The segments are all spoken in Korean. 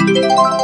내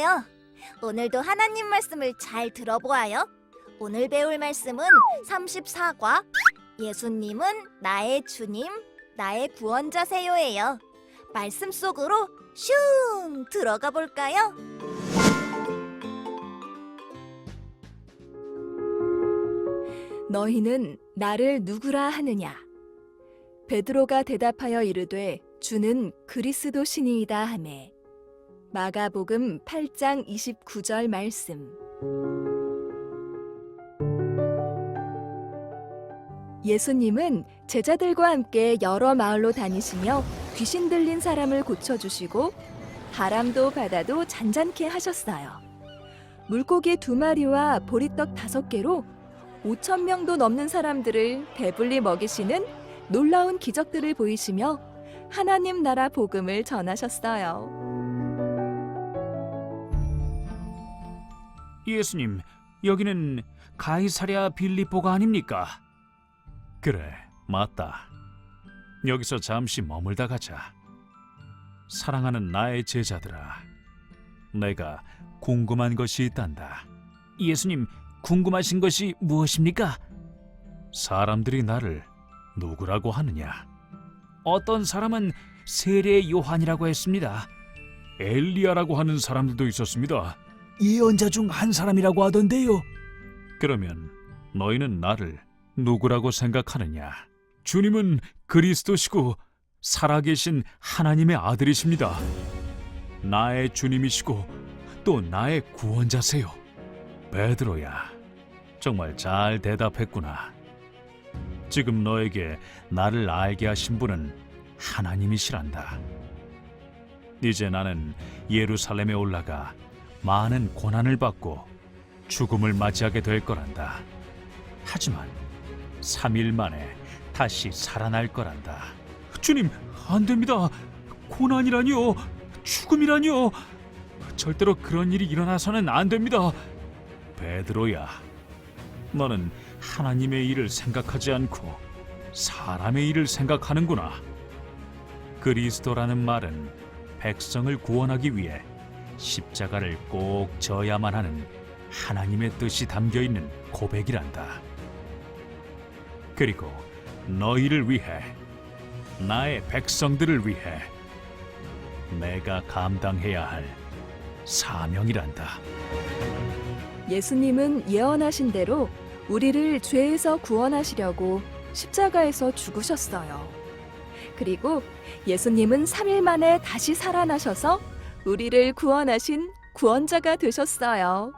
반가워요. 오늘도 하나님 말씀을 잘 들어보아요. 오늘 배울 말씀은 34과 예수님은 나의 주님, 나의 구원자세요예요. 말씀 속으로 슝 들어가 볼까요? 너희는 나를 누구라 하느냐? 베드로가 대답하여 이르되 주는 그리스도시니이다 하매 마가복음 8장 29절 말씀 예수님은 제자들과 함께 여러 마을로 다니시며 귀신 들린 사람을 고쳐주시고 바람도 바다도 잔잔케 하셨어요. 물고기 두 마리와 보리떡 다섯 개로 5천 명도 넘는 사람들을 배불리 먹이시는 놀라운 기적들을 보이시며 하나님 나라 복음을 전하셨어요. 예수님, 여기는 가이사랴 빌립보가 아닙니까? 그래, 맞다. 여기서 잠시 머물다 가자. 사랑하는 나의 제자들아, 내가 궁금한 것이 있단다. 예수님, 궁금하신 것이 무엇입니까? 사람들이 나를 누구라고 하느냐? 어떤 사람은 세례 요한이라고 했습니다. 엘리야라고 하는 사람들도 있었습니다. 예언자 중 한 사람이라고 하던데요. 그러면 너희는 나를 누구라고 생각하느냐? 주님은 그리스도시고 살아계신 하나님의 아들이십니다. 나의 주님이시고 또 나의 구원자세요. 베드로야, 정말 잘 대답했구나. 지금 너에게 나를 알게 하신 분은 하나님이시란다. 이제 나는 예루살렘에 올라가 많은 고난을 받고 죽음을 맞이하게 될 거란다. 하지만 3일 만에 다시 살아날 거란다. 주님, 안 됩니다. 고난이라니요. 죽음이라니요. 절대로 그런 일이 일어나서는 안 됩니다. 베드로야, 너는 하나님의 일을 생각하지 않고 사람의 일을 생각하는구나. 그리스도라는 말은 백성을 구원하기 위해 십자가를 꼭 져야만 하는 하나님의 뜻이 담겨 있는 고백이란다. 그리고 너희를 위해 나의 백성들을 위해 내가 감당해야 할 사명이란다. 예수님은 예언하신 대로 우리를 죄에서 구원하시려고 십자가에서 죽으셨어요. 그리고 예수님은 3일 만에 다시 살아나셔서 우리를 구원하신 구원자가 되셨어요.